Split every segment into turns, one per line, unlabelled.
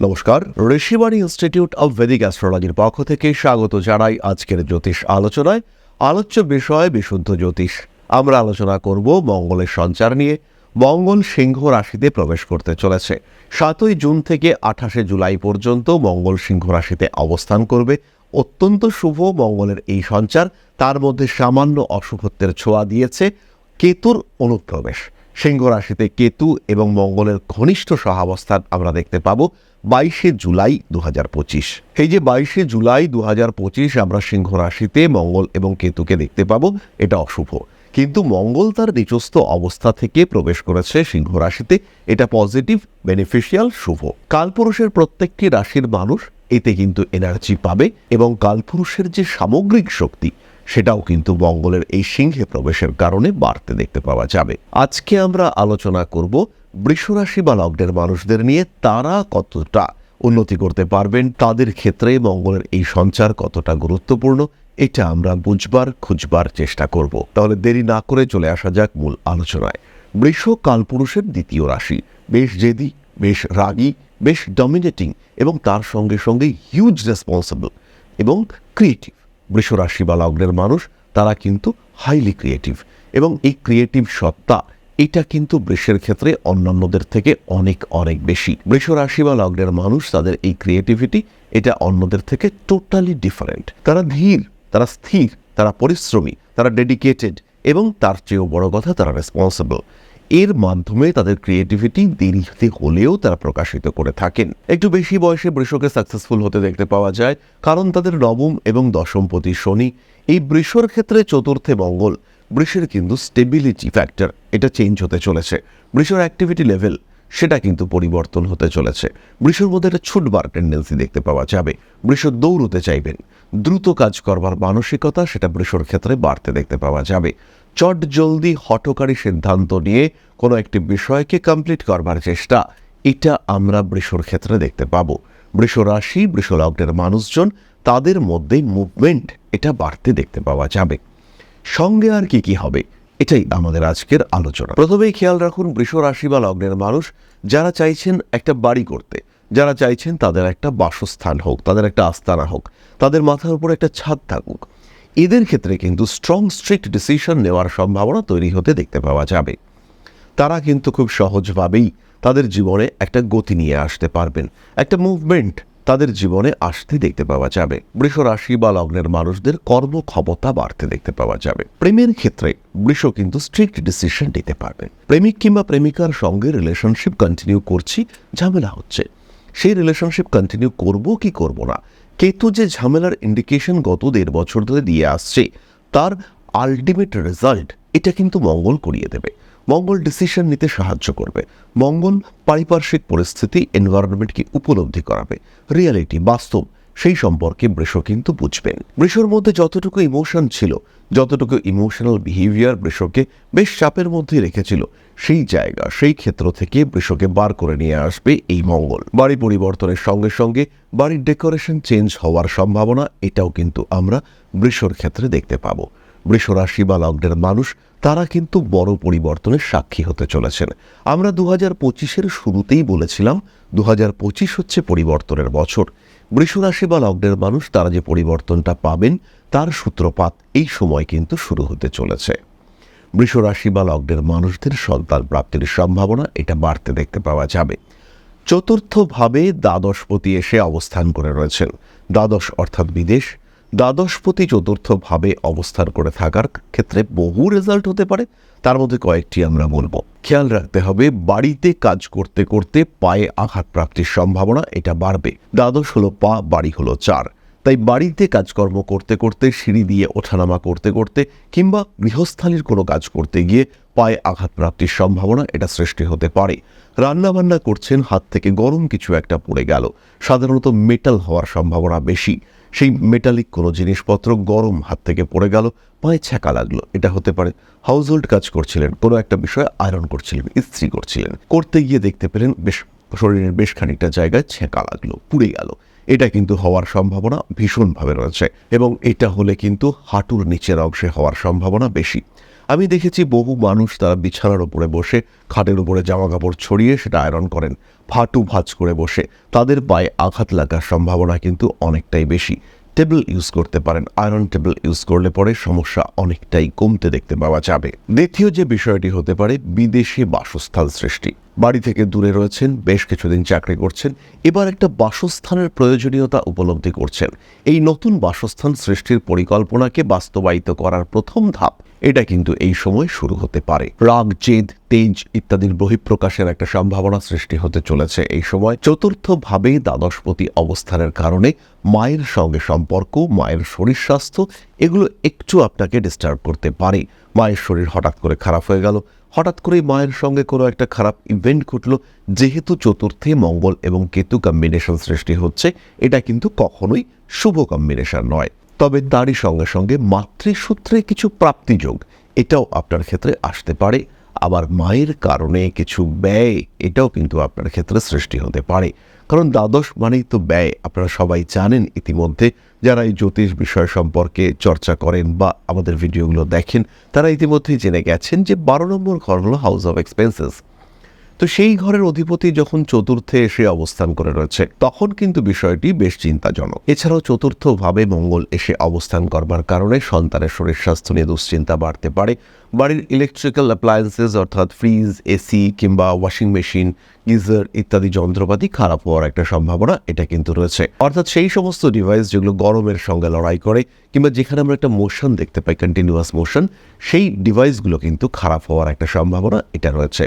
নমস্কার, Rishibani institute of Vedic অ্যাস্ট্রোলজির পক্ষ থেকে স্বাগত জানাই আজকের জ্যোতিষ আলোচনায়। আলোচ্য বিষয়, বিশুদ্ধ জ্যোতিষ। আমরা আলোচনা করব মঙ্গলের সঞ্চার নিয়ে। মঙ্গল সিংহ রাশিতে প্রবেশ করতে চলেছে। সাতই জুন থেকে আঠাশে জুলাই পর্যন্ত মঙ্গল সিংহ রাশিতে অবস্থান করবে। অত্যন্ত শুভ মঙ্গলের এই সঞ্চার। তার মধ্যে সামান্য অশুভত্বের ছোঁয়া দিয়েছে কেতুর অনুপ্রবেশ। সিংহ রাশিতে কেতু এবং মঙ্গলের ঘনিষ্ঠ সহাবস্থান আমরা দেখতে পাবো। বাইশে জুলাই দুহাজার পঁচিশ। এই যে বাইশে জুলাই দু হাজার পঁচিশ আমরা সিংহ রাশিতে মঙ্গল এবং কেতুকে দেখতে পাবো, এটা অশুভ। কিন্তু মঙ্গল তার নিজস্ব অবস্থা থেকে প্রবেশ করেছে সিংহ রাশিতে, এটা পজিটিভ বেনিফিশিয়াল শুভ। কালপুরুষের প্রত্যেকটি রাশির মানুষ এতে কিন্তু এনার্জি পাবে এবং কালপুরুষের যে সামগ্রিক শক্তি, সেটাও কিন্তু মঙ্গলের এই সিংহে প্রবেশের কারণে বাড়তে দেখতে পাওয়া যাবে। আজকে আমরা আলোচনা করব বৃষরাশি বা লগ্নের মানুষদের নিয়ে তারা কতটা উন্নতি করতে পারবেন, তাদের ক্ষেত্রে মঙ্গলের এই সঞ্চার কতটা গুরুত্বপূর্ণ, এটা আমরা বুঝবার, খুঁজবার চেষ্টা করব। তাহলে দেরি না করে চলে আসা যাক মূল আলোচনায়। বৃষ, কালপুরুষের দ্বিতীয় রাশি। বেশ জেদি, বেশ রাগী, বেশ ডমিনেটিং এবং তার সঙ্গে সঙ্গে হিউজ রেসপন্সিবল এবং ক্রিয়েটিভ বৃষ রাশি বা লগ্নের মানুষ, তারা কিন্তু হাইলি ক্রিয়েটিভ এবং এই ক্রিয়েটিভ সত্তা এটা কিন্তু বৃষের ক্ষেত্রে অন্যান্যদের থেকে অনেক অনেক বেশি। বৃষ রাশি বা লগ্নের মানুষ, তাদের এই ক্রিয়েটিভিটি এটা অন্যদের থেকে টোটালি ডিফারেন্ট তারা ধীর, তারা স্থির, তারা পরিশ্রমী, তারা ডেডিকেটেড এবং তার চেয়েও বড় কথা তারা রেসপন্সিবল এর মাধ্যমে তাদের ক্রিয়েটিভিটি দেরিতে হলেও তারা প্রকাশিত করে থাকেন। একটু বেশি বয়সে বৃষকে সাকসেসফুল হতে দেখতে পাওয়া যায়, কারণ তাদের নবম এবং দশমপতি শনি। এই বৃষর ক্ষেত্রে চতুর্থে মঙ্গল বৃষের কিন্তু স্টেবিলিটি ফ্যাক্টর এটা চেঞ্জ হতে চলেছে। বৃষর অ্যাক্টিভিটি লেভেল সেটা কিন্তু পরিবর্তন হতে চলেছে। বৃষর মধ্যে একটা ছুটবার টেন্ডেন্সি দেখতে পাওয়া যাবে। বৃষ দৌড়তে চাইবেন। দ্রুত কাজ করবার মানসিকতা সেটা বৃষর ক্ষেত্রে বাড়তে দেখতে পাওয়া যাবে। চট জলদি হটকারী সিদ্ধান্ত নিয়ে কোনো একটি বিষয়কে কমপ্লিট করবার চেষ্টা, এটা আমরা বৃষর ক্ষেত্রে দেখতে পাবো। বৃষ রাশি বৃষ লগ্নের মানুষজন, তাদের মধ্যে মুভমেন্ট এটা বাড়তে দেখতে পাওয়া যাবে। সঙ্গে আর কি কি হবে? এটাই আমাদের আজকের আলোচনা। প্রথমেই খেয়াল রাখুন, বৃষ রাশি বা লগ্নের মানুষ যারা চাইছেন একটা বাড়ি করতে, যারা চাইছেন তাদের একটা বাসস্থান হোক, তাদের একটা আস্তানা হোক, তাদের মাথার উপর একটা ছাদ থাকুক। এদের ক্ষেত্রে কিন্তু স্ট্রং স্ট্রিক্ট ডিসিশন নেওয়ার সম্ভাবনা তৈরি হতে দেখতে পাওয়া যাবে। তারা কিন্তু খুব সহজভাবেই তাদের জীবনে একটা গতি নিয়ে আসতে পারবেন। একটা মুভমেন্ট তাদের জীবনে আসতে দেখতে পাওয়া যাবে। বৃষ রাশি বা লগ্নের মানুষদের কর্মক্ষমতা বাড়তে দেখতে পাওয়া যাবে। প্রেমের ক্ষেত্রে বৃষ কিন্তু স্ট্রিক্ট ডিসিশন নিতে পারবেন প্রেমিক কিংবা প্রেমিকার সঙ্গে রিলেশনশিপ কন্টিনিউ করছি, ঝামেলা হচ্ছে। সেই রিলেশনশিপ কন্টিনিউ করব কি করব না? কেতু যে ঝামেলার ইন্ডিকেশন গত দেড় বছর ধরে দিয়ে আসছে, তার আলটিমেট রেজাল্ট এটা কিন্তু মঙ্গল করিয়ে দেবে। মঙ্গল ডিসিশন নিতে সাহায্য করবে। মঙ্গল পারিপার্শ্বিক পরিস্থিতি এনভায়রনমেন্টকে উপলব্ধি করাবে। রিয়ালিটি বাস্তব, সেই সম্পর্কে বৃষ কিন্তু বুঝবেন। বৃষর মধ্যে যতটুকু ইমোশন ছিল, যতটুকু ইমোশনাল বিহেভিয়ার বৃষকে বেশ চাপের মধ্যে রেখেছিল, সেই জায়গা, সেই ক্ষেত্র থেকে বৃষকে বার করে নিয়ে আসবে এই মঙ্গল। বাড়ি পরিবর্তনের সঙ্গে সঙ্গে বাড়ির ডেকোরেশন চেঞ্জ হওয়ার সম্ভাবনা, এটাও কিন্তু আমরা বৃষর ক্ষেত্রে দেখতে পাবো। বৃষ রাশি বা লগ্নের মানুষ, তারা কিন্তু বড় পরিবর্তনের সাক্ষী হতে চলেছেন। আমরা দু হাজার পঁচিশের শুরুতেই বলেছিলাম দু হাজার পঁচিশ হচ্ছে পরিবর্তনের বছর। বৃষ রাশি বা লগ্নের মানুষ, তারা যে পরিবর্তনটা পাবেন, তার সূত্রপাত এই সময় কিন্তু শুরু হতে চলেছে। বৃষ রাশি বা লগ্নের মানুষদের সন্তান প্রাপ্তির সম্ভাবনা, এটা বাড়তে দেখতে পাওয়া যাবে। চতুর্থভাবে দ্বাদশপতি এসে অবস্থান করে রয়েছেন। দ্বাদশ অর্থাৎ বিদেশ দ্বাদশপতি চতুর্থভাবে অবস্থান করে থাকার ক্ষেত্রে বহু রেজাল্ট হতে পারে। তার মধ্যে কয়েকটি আমরা বলব। খেয়াল রাখতে হবে, বাড়িতে কাজ করতে করতে পায়ে আঘাত প্রাপ্তির সম্ভাবনা এটা বাড়বে। দ্বাদশ হলো পা, বাড়ি হলো চার। তাই বাড়িতে কাজকর্ম করতে করতে, সিঁড়ি দিয়ে ওঠানামা করতে করতে কিংবা গৃহস্থালির কোনো কাজ করতে গিয়ে পায়ে আঘাত প্রাপ্তির সম্ভাবনা এটা সৃষ্টি হতে পারে। রান্নাবান্না করছেন, হাত থেকে গরম কিছু একটা পড়ে গেল। সাধারণত মেটাল হওয়ার সম্ভাবনা বেশি। সেই মেটালিক কোনো জিনিসপত্র গরম হাত থেকে পড়ে গেল, পায়ে ছ্যাঁকা লাগল। এটা হতে পারে হাউসহোল্ড কাজ করছিলেন, কোনো একটা বিষয় আয়রন করছিলেন, ইস্ত্রি করছিলেন। করতে গিয়ে দেখতে পেলেন বেশ শরীরের বেশ খানিকটা জায়গায় ছ্যাঁকা লাগল, পুড়ে গেল। এটা কিন্তু হওয়ার সম্ভাবনা ভীষণভাবে রয়েছে এবং এটা হলে কিন্তু হাঁটুর নিচের অংশে হওয়ার সম্ভাবনা বেশি। আমি দেখেছি বহু মানুষ তারা বিছানার উপরে বসে, খাটের উপরে জামা কাপড় ছড়িয়ে সেটা আয়রন করেন। ফাটু ভাজ করে বসে। তাদের পায়ে আঘাত লাগার সম্ভাবনা কিন্তু অনেকটাই বেশি। টেবিল ইউজ করতে পারেন। আয়রন টেবিল ইউজ করলে পরে সমস্যা অনেকটাই কমতে দেখতে পাওয়া যাবে। দ্বিতীয় যে বিষয়টি হতে পারে, বিদেশে বাসস্থান সৃষ্টি। বাড়ি থেকে দূরে রয়েছেন, বেশ কিছুদিন চাকরি করছেন, এবার একটা বাসস্থানের প্রয়োজনীয়তা উপলব্ধি করছেন। এই নতুন বাসস্থান সৃষ্টির পরিকল্পনাকে বাস্তবায়িত করার প্রথম ধাপ, এটা কিন্তু এই সময় শুরু হতে পারে। রাগ, জেদ, তেজ ইত্যাদির বহিঃপ্রকাশের একটা সম্ভাবনা সৃষ্টি হতে চলেছে। এই সময় চতুর্থভাবে দ্বাদশপতি অবস্থানের কারণে মায়ের সঙ্গে সম্পর্ক, মায়ের শরীর স্বাস্থ্য, এগুলো একটু আপনাকে ডিস্টার্ব করতে পারে। মায়ের শরীর হঠাৎ করে খারাপ হয়ে গেল হঠাৎ করেই মায়ের সঙ্গে কোনো একটা খারাপ ইভেন্ট ঘটল, যেহেতু চতুর্থে মঙ্গল এবং কেতু কম্বিনেশন সৃষ্টি হচ্ছে, এটা কিন্তু কখনোই শুভ কম্বিনেশন নয়। তবে তারই সঙ্গে সঙ্গে মাতৃসূত্রে কিছু প্রাপ্তিযোগ এটাও আপনার ক্ষেত্রে আসতে পারে। আবার মায়ের কারণে কিছু ব্যয়, এটাও কিন্তু আপনার ক্ষেত্রে সৃষ্টি হতে পারে। কারণ দ্বাদশ মানেই তো ব্যয়, আপনারা সবাই জানেন ইতিমধ্যে। যারা এই জ্যোতিষ বিষয় সম্পর্কে চর্চা করেন বা আমাদের ভিডিওগুলো দেখেন, তারা ইতিমধ্যেই জেনে গেছেন যে বারো নম্বর ঘর হলো হাউস অফ এক্সপেন্সেস তো সেই ঘরের অধিপতি যখন চতুর্থে এসে অবস্থান করে রয়েছে, তখন কিন্তু বিষয়টি বেশ চিন্তাজনক। এছাড়াও চতুর্থভাবে মঙ্গল এসে অবস্থান করবার কারণে সন্তানের শরীর স্বাস্থ্য নিয়ে দুশ্চিন্তা বাড়তে পারে। বাড়ির ইলেকট্রিক্যাল অ্যাপ্লায়েন্সেস অর্থাৎ ফ্রিজ এসি কিংবা ওয়াশিং মেশিন গিজার ইত্যাদি যন্ত্রপাতি খারাপ হওয়ার একটা সম্ভাবনা এটা কিন্তু রয়েছে। অর্থাৎ সেই সমস্ত ডিভাইস যেগুলো গরমের সঙ্গে লড়াই করে কিংবা যেখানে আমরা একটা মোশন দেখতে পাই কন্টিনিউয়াস মোশন সেই ডিভাইসগুলো কিন্তু খারাপ হওয়ার একটা সম্ভাবনা এটা রয়েছে।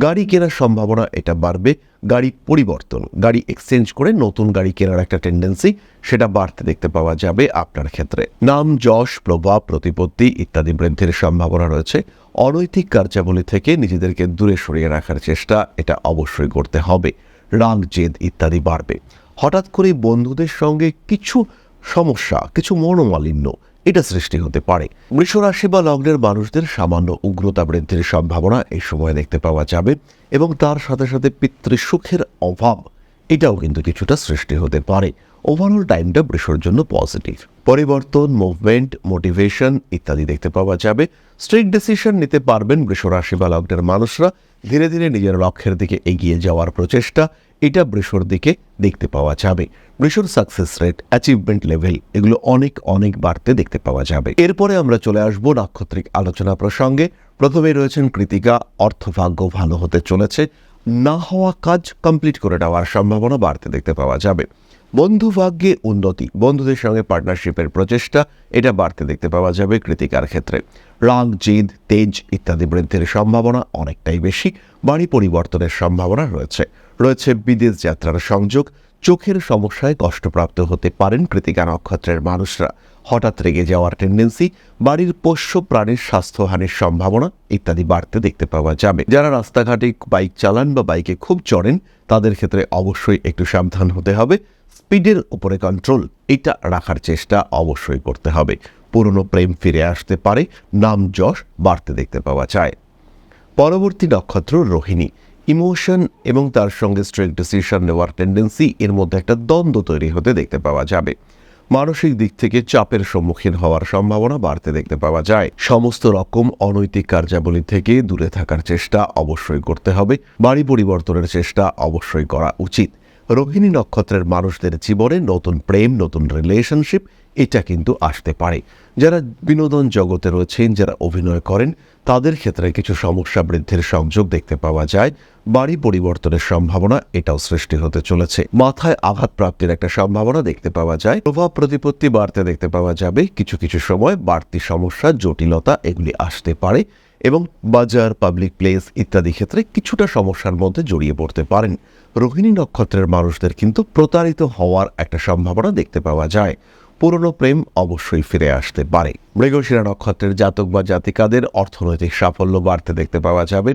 গাড়ি কেনার সম্ভাবনা এটা বাড়বে, গাড়ি পরিবর্তন, গাড়ি এক্সচেঞ্জ করে নতুন গাড়ি কেনার একটা টেন্ডেন্সি সেটা বাড়তে দেখতে পাওয়া যাবে আপনার ক্ষেত্রে। নাম, যশ, প্রভাব, প্রতিপত্তি ইত্যাদি বৃদ্ধির সম্ভাবনা রয়েছে। অনৈতিক কার্যাবলী থেকে নিজেদেরকে দূরে সরিয়ে রাখার চেষ্টা এটা অবশ্যই করতে হবে। রাগ, জেদ ইত্যাদি বাড়বে। হঠাৎ করে বন্ধুদের সঙ্গে কিছু সমস্যা, কিছু মনোমালিন্য এটা সৃষ্টি হতে পারে। মৃষরাশি বা লগ্নের মানুষদের সামান্য উগ্রতা বৃদ্ধির সম্ভাবনা এই সময় দেখতে পাওয়া যাবে এবং তার সাথে সাথে পিতৃসুখের অভাব এটাও কিন্তু কিছুটা সৃষ্টি হতে পারে। ওভারঅল টাইমটা বৃষর জন্য পজিটিভ পরিবর্তন মুভমেন্ট মোটিভেশন ইত্যাদি দেখতে পাওয়া যাবে। স্ট্রিক্ট ডিসিশন নিতে পারবেন বৃষ রাশি বা লগ্নের মানুষরা। ধীরে ধীরে নিজের লক্ষ্যের দিকে এগিয়ে যাওয়ার প্রচেষ্টা এটা বৃষর দিকে দেখতে পাওয়া যাবে। বৃষর সাকসেস রেট অ্যাচিভমেন্ট লেভেল এগুলো অনেক অনেক বাড়তে দেখতে পাওয়া যাবে। এরপরে আমরা চলে আসব নাক্ষত্রিক আলোচনা প্রসঙ্গে। প্রথমে রয়েছেন কৃতিকা, অর্থভাগ্য ভালো হতে চলেছে। না হওয়া কাজ কমপ্লিট করে নেওয়ার সম্ভাবনা বাড়তে দেখতে পাওয়া যাবে। বন্ধুভাগ্যে উন্নতি, বন্ধুদের সঙ্গে পার্টনারশিপের প্রচেষ্টা, এটা বাড়তে দেখতে পাওয়া যাবে কৃতিকার ক্ষেত্রে। রাগ জিদ, তেজ ইত্যাদি বৃদ্ধির সম্ভাবনা অনেকটাই বেশি বাড়ি পরিবর্তনের সম্ভাবনা রয়েছে। রয়েছে বিদেশ যাত্রার সংযোগ চোখের সমস্যায় কষ্টপ্রাপ্ত হতে পারেন কৃতিকা নক্ষত্রের মানুষরা। হঠাৎ রেগে যাওয়ার টেন্ডেন্সি বাড়ির পোষ্য প্রাণীর স্বাস্থ্যহানির সম্ভাবনা ইত্যাদি বাড়তে দেখতে পাওয়া যাবে। যারা রাস্তাঘাটে বাইক চালান বা বাইকে খুব চড়েন, তাদের ক্ষেত্রে অবশ্যই একটু সাবধান হতে হবে। স্পিডের উপরে কন্ট্রোল এটা রাখার চেষ্টা অবশ্যই করতে হবে। পুরনো প্রেম ফিরে আসতে পারে, নাম যশ বাড়তে দেখতে পাওয়া যায়। পরবর্তী নক্ষত্র রোহিণী। ইমোশন এবং তার সঙ্গে স্ট্রিক্ট ডিসিশন নেওয়ার টেন্ডেন্সি এর মধ্যে একটা দ্বন্দ্ব তৈরি হতে দেখতে পাওয়া যাবে। মানসিক দিক থেকে চাপের সম্মুখীন হওয়ার সম্ভাবনা বাড়তে দেখতে পাওয়া যায়। সমস্ত রকম অনৈতিক কার্যাবলী থেকে দূরে থাকার চেষ্টা অবশ্যই করতে হবে। বাড়ি পরিবর্তনের চেষ্টা অবশ্যই করা উচিত। রোহিণী নক্ষত্রের মানুষদের জীবনে নতুন প্রেম, নতুন রিলেশনশিপ এটা কিন্তু আসতে পারে। যারা বিনোদন জগতে রয়েছেন, যারা অভিনয় করেন, তাদের ক্ষেত্রে কিছু সমস্যা বৃদ্ধির সংযোগ দেখতে পাওয়া যায়। বাড়ি পরিবর্তনের সম্ভাবনা এটাও সৃষ্টি হতে চলেছে। মাথায় আঘাত প্রাপ্তির একটা সম্ভাবনা দেখতে পাওয়া যায়। প্রভাব প্রতিপত্তি বাড়তে দেখতে পাওয়া যাবে। কিছু কিছু সময় বাড়তি সমস্যা, জটিলতা এগুলি আসতে পারে। এবং বাজার, পাবলিক প্লেস ইত্যাদি ক্ষেত্রে কিছুটা সমস্যার মধ্যে জড়িয়ে পড়তে পারেন। রোহিণী নক্ষত্রের মানুষদের কিন্তু প্রতারিত হওয়ার একটা সম্ভাবনা দেখতে পাওয়া যায়। পুরনো প্রেম অবশ্যই ফিরে আসতে পারে। মৃগশিরা নক্ষত্রের জাতক বা জাতিকাদের অর্থনৈতিক সাফল্য বাড়তে দেখতে পাওয়া যাবে।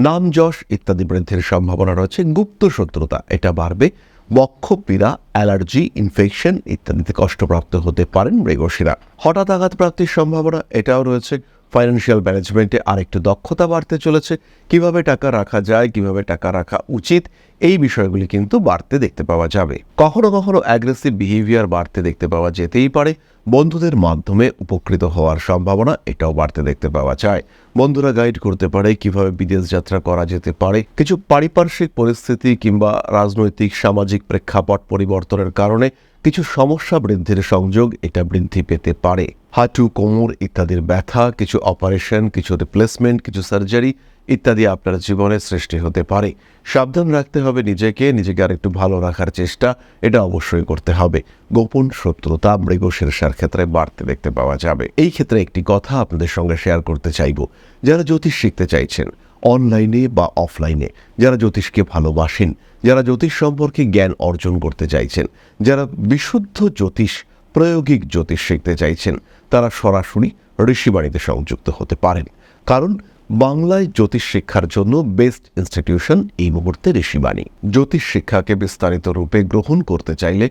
নাম যশ ইত্যাদি বৃদ্ধির সম্ভাবনা রয়েছে। গুপ্ত শত্রুতা, এটা বাড়বে। বক্ষ, পীড়া, অ্যালার্জি ইনফেকশন ইত্যাদিতে কষ্টপ্রাপ্ত হতে পারেন মৃগশিরা। হঠাৎ আঘাত প্রাপ্তির সম্ভাবনা, এটাও রয়েছে। ফাইন্যান্সিয়াল ম্যানেজমেন্টে আরেকটু দক্ষতা বাড়তে চলেছে। কীভাবে টাকা রাখা যায়, কীভাবে টাকা রাখা উচিত, এই বিষয়গুলি কিন্তু বাড়তে দেখতে পাওয়া যাবে। কখনো কখনো অ্যাগ্রেসিভ বিহেভিয়ার বাড়তে দেখতে পাওয়া যেতেই পারে। বন্ধুদের মাধ্যমে উপকৃত হওয়ার সম্ভাবনা এটাও বাড়তে দেখতে পাওয়া যায়। বন্ধুরা গাইড করতে পারে কীভাবে বিদেশ যাত্রা করা যেতে পারে। কিছু পারিপার্শ্বিক পরিস্থিতি কিংবা রাজনৈতিক সামাজিক প্রেক্ষাপট পরিবর্তনের কারণে কিছু সমস্যা বৃদ্ধির সংযোগ এটা বৃদ্ধি পেতে পারে। হাঁটু, কোমর ইত্যাদির ব্যথা, কিছু অপারেশন, কিছু রিপ্লেসমেন্ট কিছু সার্জারি ইত্যাদি আপনার জীবনে সৃষ্টি হতে পারে। সাবধান রাখতে হবে নিজেকে নিজেকে আরেকটু ভালো রাখার চেষ্টা, এটা অবশ্যই করতে হবে। গোপন শত্রুতা মৃগশীর্ষার ক্ষেত্রে বাড়তে দেখতে পাওয়া যাবে। এই ক্ষেত্রে একটি কথা আপনাদের সঙ্গে শেয়ার করতে চাইব। যারা জ্যোতিষ শিখতে চাইছেন অনলাইনে বা অফলাইনে যারা জ্যোতিষকে ভালোবাসেন যারা জ্যোতিষ সম্পর্কে জ্ঞান অর্জন করতে চাইছেন, যারা বিশুদ্ধ জ্যোতিষ, প্রায়োগিক জ্যোতিষ শিখতে চাইছেন, তারা সরাসরি ঋষিবাণীতে সংযুক্ত হতে পারেন। কারণ বাংলায় জ্যোতিষ শিক্ষার জন্য বেস্ট ইনস্টিটিউশন এই মুহূর্তে ঋষিবাণী। জ্যোতিষ শিক্ষাকে বিস্তারিত রূপে গ্রহণ করতে চাইলে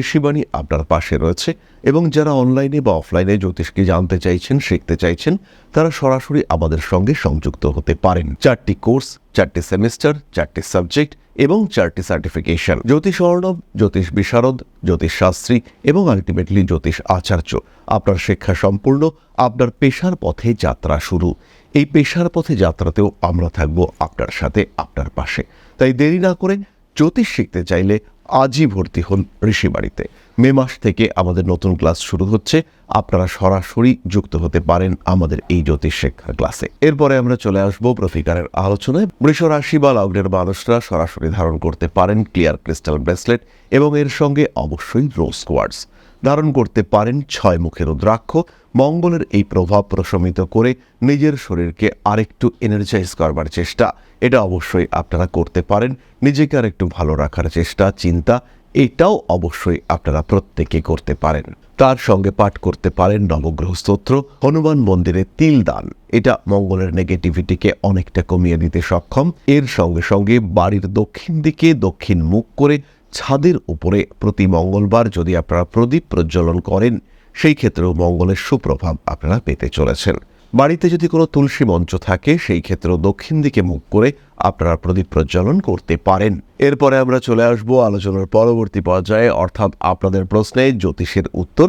ঋষিবাণী আপনার পাশে রয়েছে এবং যারা অনলাইনে বা অফলাইনে জ্যোতিষকে জানতে চাইছেন, শিখতে চাইছেন, তারা সরাসরি আমাদের সঙ্গে সংযুক্ত হতে পারেন। চারটি কোর্স, চারটি সেমিস্টার, চারটি সাবজেক্ট এবং চারটি সার্টিফিকেশন। জ্যোতিষ অর্ণব, জ্যোতিষ বিশারদ, জ্যোতিষ শাস্ত্রী এবং আলটিমেটলি জ্যোতিষ আচার্য। আপনার শিক্ষা সম্পূর্ণ আপনার পেশার পথে যাত্রা শুরু। এই পেশার পথে যাত্রাতেও আমরা থাকব আপনার সাথে, আপনার পাশে। তাই দেরি না করে জ্যোতিষ শিখতে চাইলে আজই ভর্তি হন ঋষিবাড়িতে। মে মাস থেকে আমাদের নতুন ক্লাস শুরু হচ্ছে। আপনারা সরাসরি যুক্ত হতে পারেন আমাদের এই জ্যোতিষ শিক্ষার ক্লাসে। এরপরে আমরা চলে আসব প্রতিকারের আলোচনায়। বৃষ রাশি বা লগ্নের মানুষরা সরাসরি ধারণ করতে পারেন ক্লিয়ার ক্রিস্টাল ব্রেসলেট এবং এর সঙ্গে অবশ্যই রোজ কোয়ার্ডস ধারণ করতে পারেন ছয় মুখের রুদ্রাক্ষ। মঙ্গলের এই প্রভাব প্রশমিত করে নিজের শরীরকে আরেকটু এনার্জাইজ করবার চেষ্টা। এটা অবশ্যই আপনারা করতে পারেন। নিজেকে আরেকটু ভালো রাখার চেষ্টা, চিন্তা, এটাও অবশ্যই আপনারা প্রত্যেকে করতে পারেন। তার সঙ্গে পাঠ করতে পারেন নবগ্রহ স্তোত্র, হনুমান মন্দিরে তিল দান। এটা মঙ্গলের নেগেটিভিটিকে অনেকটা কমিয়ে দিতে সক্ষম। এর সঙ্গে সঙ্গে বাড়ির দক্ষিণ দিকে দক্ষিণ মুখ করে ছাদের উপরে প্রতি মঙ্গলবার যদি আপনারা প্রদীপ প্রজ্বলন করেন, সেই ক্ষেত্রেও মঙ্গলের সুপ্রভাব আপনারা পেতে চলেছেন। বাড়িতে যদি কোনো তুলসী মঞ্চ থাকে, সেই ক্ষেত্রেও দক্ষিণ দিকে মুখ করে আপনারা প্রদীপ প্রজ্বলন করতে পারেন। এরপরে আমরা চলে আসব আলোচনার পরবর্তী পর্যায়ে, অর্থাৎ আপনাদের প্রশ্নে জ্যোতিষের উত্তর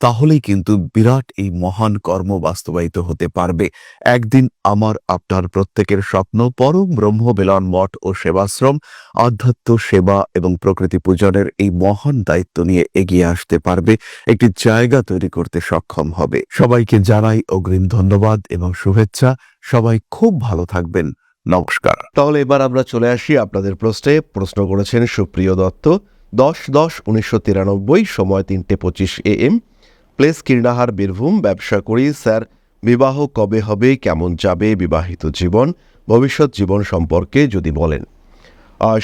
তাহলেই কিন্তু বিরাট এই মহান কর্ম বাস্তবায়িত হতে পারবে। একদিন আমার, আপনার প্রত্যেকের স্বপ্ন পরম ব্রহ্ম বেলন মঠ ও সেবাশ্রম, আধ্যাত্ম সেবা এবং প্রকৃতি পূজনের এই মহান দায়িত্ব নিয়ে এগিয়ে আসতে পারবে। একটি জায়গা তৈরি করতে সক্ষম হবে। সবাইকে জানাই অগ্রিম ধন্যবাদ এবং শুভেচ্ছা। সবাই খুব ভালো থাকবেন। নমস্কার।
তাহলে এবার আমরা চলে আসি আপনাদের প্রশ্নে। প্রশ্ন করেছেন সুপ্রিয় দত্ত। দশ দশ উনিশশো তিরানব্বই সময় তিনটে পঁচিশ A M. Place Kirnahar Birbhum, ব্যবসা করি, স্যার, বিবাহ কবে হবে, কেমন যাবে, বিবাহিত জীবন, ভবিষ্যৎ জীবন সম্পর্কে যদি বলেন।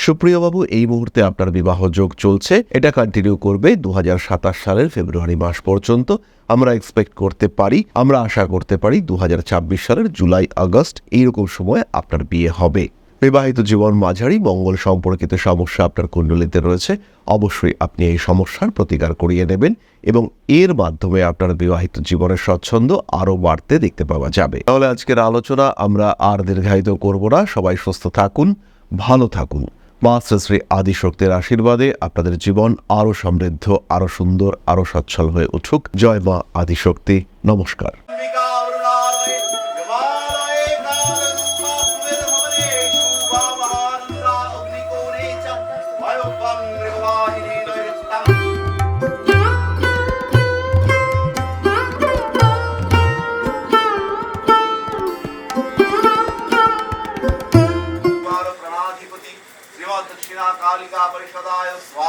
সুপ্রিয়বাবু এই মুহূর্তে আপনার বিবাহ যোগ চলছে, এটা কন্টিনিউ করবে দু হাজার সাতাশ সালের ফেব্রুয়ারি মাস পর্যন্ত। আমরা এক্সপেক্ট করতে পারি, আমরা আশা করতে পারি দু হাজার ছাব্বিশ সালের জুলাই, আগস্ট, এইরকম সময় আপনার বিয়ে হবে। বিবাহিত জীবন মাঝারি, মঙ্গল সম্পর্কিত সমস্যা আপনার কুণ্ডলিতে রয়েছে, অবশ্যই আপনি এই সমস্যার প্রতিকার করিয়ে নেবেন এবং এর মাধ্যমে আপনার বিবাহিত জীবনের স্বচ্ছন্দ আরও বাড়তে দেখতে পাওয়া যাবে। তাহলে আজকের আলোচনা আমরা আর দীর্ঘায়িত করব না। সবাই সুস্থ থাকুন, ভালো থাকুন। মা শ্রী আদিশক্তির আশীর্বাদে আপনাদের জীবন আরও সমৃদ্ধ, আরও সুন্দর, আরও সচ্ছল হয়ে উঠুক। জয় মা আদিশক্তি। নমস্কার।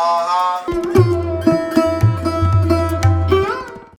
Oh.